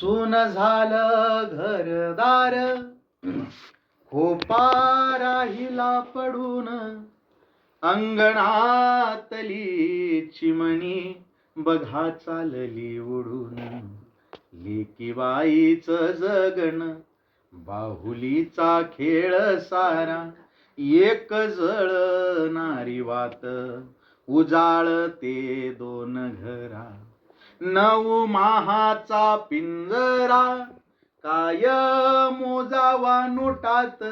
सून झालं घरदार. खोपा राहिला पडून अंगणातली चिमणी बघा चालली उडून. लेकी बाईच जगण बाहुलीचा खेळ सारा एक जळणारी वात उजाळते दोन घरा. नऊ माहाचा पिंजरा काय मोजावा नोटात.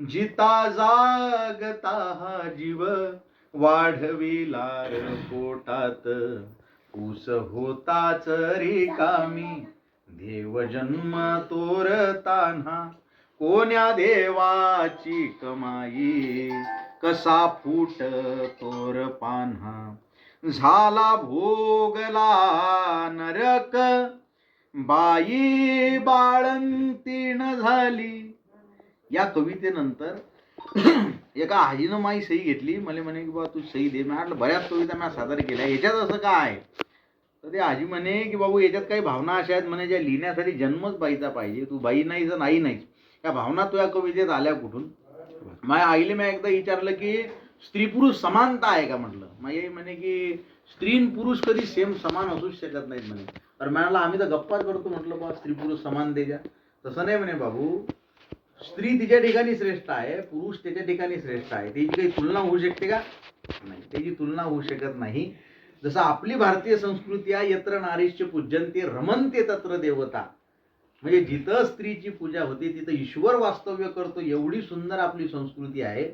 जिता जागता हा जीव वाढविला पोटात. ऊस होताच रिकामी देव जन्म तोरताना. कोण्या देवाची कमाई कसा फूट तोर पान्हा. झाला भोगला नरक. बाई बाळंतीण झाली. या कवितेनंतर एका आजीनं माई सही घेतली. मला म्हणे की बाबा तू सही दे. मी म्हटलं बऱ्याच कविता मी सादर केल्या. याच्यात असं काय तर ते आजी म्हणे की बाबू याच्यात काही भावना अशा आहेत म्हणे ज्या लिहिण्यासाठी जन्मच बाईचा पाहिजे. तू बाई नाही तर नाही नाही या भावना तुझ्या कवितेत आल्या कुठून? माझ्या आईले मी एकदा विचारलं की स्त्री पुरुष समानता आहे का म्हटलं? म्हणजे म्हणे की स्त्री आणि पुरुष कधी सेम समान असूच शकत नाहीत म्हणे. तर म्हणाला आम्ही तर गप्पाच करतो म्हटलं बा स्त्री पुरुष समान देजा तसं नाही म्हणे बाबू. स्त्री तिच्या ठिकाणी श्रेष्ठ आहे पुरुष त्याच्या ठिकाणी श्रेष्ठ आहे. त्याची काही तुलना होऊ शकते का? नाही त्याची तुलना होऊ शकत नाही. जसं आपली भारतीय संस्कृती आहे यत्र नारीश्य पूजनते रमनते तत्र देवता. म्हणजे जिथं स्त्रीची पूजा होते तिथं ईश्वर वास्तव्य करतो एवढी सुंदर आपली संस्कृती आहे.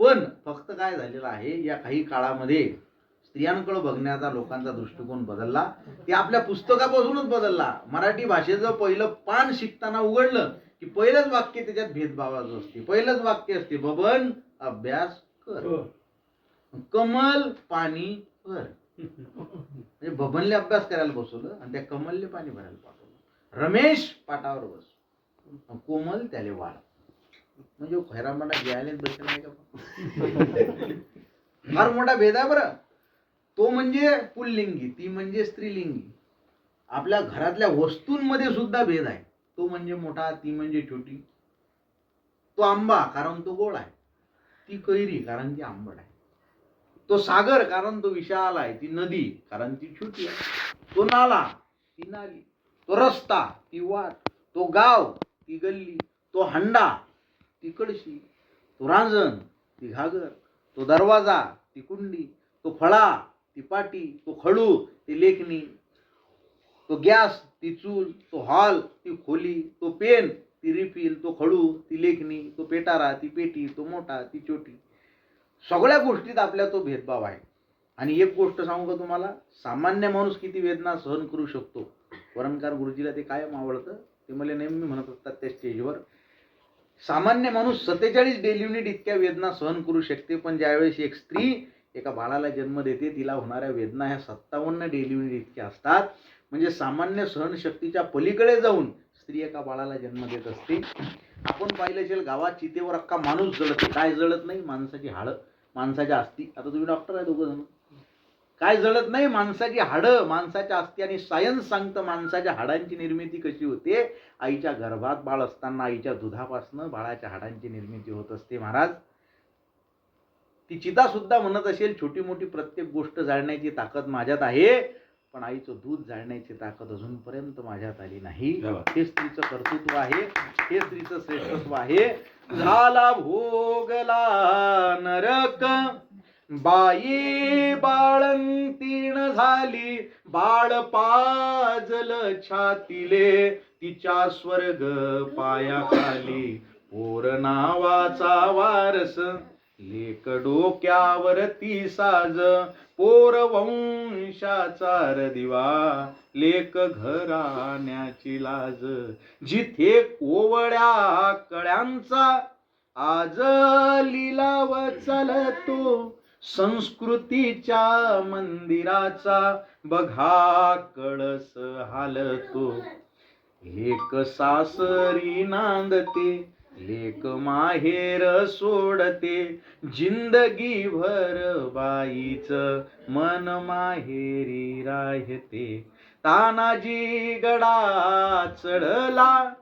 पण फक्त काय झालेलं आहे या काही काळामध्ये स्त्रियांकडे बघण्याचा लोकांचा दृष्टिकोन बदलला. ते आपल्या पुस्तकापासूनच बदलला. मराठी भाषेचं पहिलं पान शिकताना उघडलं की पहिलंच वाक्य त्याच्यात भेदभावाचं असते. पहिलंच वाक्य असते बबन अभ्यास कर. कमल पाणी भर. म्हणजे बबनले अभ्यास करायला बसवलं आणि त्या कमलले पाणी भरायला पाठवलं. रमेश पाटावर बस. कोमल त्याले वाढ. म्हणजे खैरामाला घ्यायला बसेल नाही का फार मोठा भेद आहे बरं तो म्हणजे पुल्लिंगी ती म्हणजे स्त्रीलिंगी आपल्या घरातल्या वस्तूंमध्ये सुद्धा भेद आहे तो म्हणजे मोठा ती म्हणजे छोटी तो आंबा कारण तो गोड आहे ती कैरी कारण ती आंबट आहे तो सागर कारण तो विशाल आहे ती नदी कारण ती छोटी आहे तो नाला ती नाली तो रस्ता ती वाट तो गाव ती गल्ली तो हंडा ती कळशी तो रांजण ती घागर तो दरवाजा ती कुंडी तो फळा ती पाटी तो खडू ती लेखणी. तो गॅस ती चूल तो हॉल ती खोली तो पेन ती रिफिल तो खडू ती लेखणी तो पेटारा ती पेटी तो मोठा ती छोटी सगळ्या गोष्टीत आपल्या तो भेदभाव आहे. आणि एक गोष्ट सांगू का तुम्हाला? सामान्य माणूस किती वेदना सहन करू शकतो? वरणकार गुरुजीला ते कायम आवडतं. ते मला नेहमी म्हणत असतात त्या स्टेजवर सामान्य माणूस सत्तेचाळीस डेली युनिट इतक्या वेदना सहन करू शकते पण ज्यावेळेस एक स्त्री एका बाळाला जन्म देते तिला होणाऱ्या वेदना ह्या सत्तावन्न डेली युनिट इतक्या असतात. म्हणजे सामान्य सहनशक्तीच्या पलीकडे जाऊन स्त्री एका बाळाला जन्म देत असते. आपण पाहिलं असेल गावात चितेवर अख्खा माणूस जळत काय जळत नाही? माणसाची हाळं माणसाच्या अस्थी. आता तुम्ही डॉक्टर आहे दोघं जण. काय जळत नाही माणसाची हाडं माणसाच्या अस्थी आणि सायन्स सांगतं माणसाच्या हाडांची निर्मिती कशी होते? आईच्या गर्भात बाळ असताना आईच्या दुधापासनं बाळाच्या हाडांची निर्मिती होत असते महाराज. ती चिता सुद्धा म्हणत असेल छोटी मोठी प्रत्येक गोष्ट जाळण्याची ताकद माझ्यात आहे पण आईचं दूध जाळण्याची ताकद अजूनपर्यंत माझ्यात आली नाही. हे स्त्रीचं कर्तृत्व आहे हे स्त्रीचं श्रेष्ठत्व आहे. झाला भोगला नरक. बाई बाळंतीण झाली बाळ पाजल छातीले तिच्या स्वर्ग पायाखाली पोर नावाचा वारस लेक डोक्यावरती साज. पोर वंशाचा र दिवा लेक घराण्याची लाज. जिथे कोवळ्या कळ्यांचा आज लिलाव चालतो संस्कृतीच्या मंदिराचा बघा कळस हालतो. लेक सासरी नांदते लेक माहेर सोडते. जिंदगी भर बाईच मन माहेरी राहते. तानाजी गडा चढला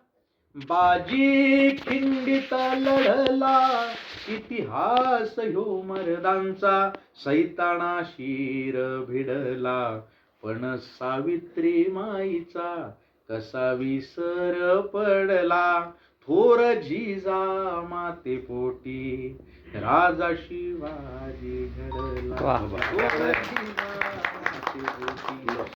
बाजी खिंडीत लढला इतिहास ह्यो मर्दांचा सैताना शिर भिडला. पण सावित्री माईचा कसा विसर पडला? थोर जिजा माते पोटी राजा शिवाजी घडला.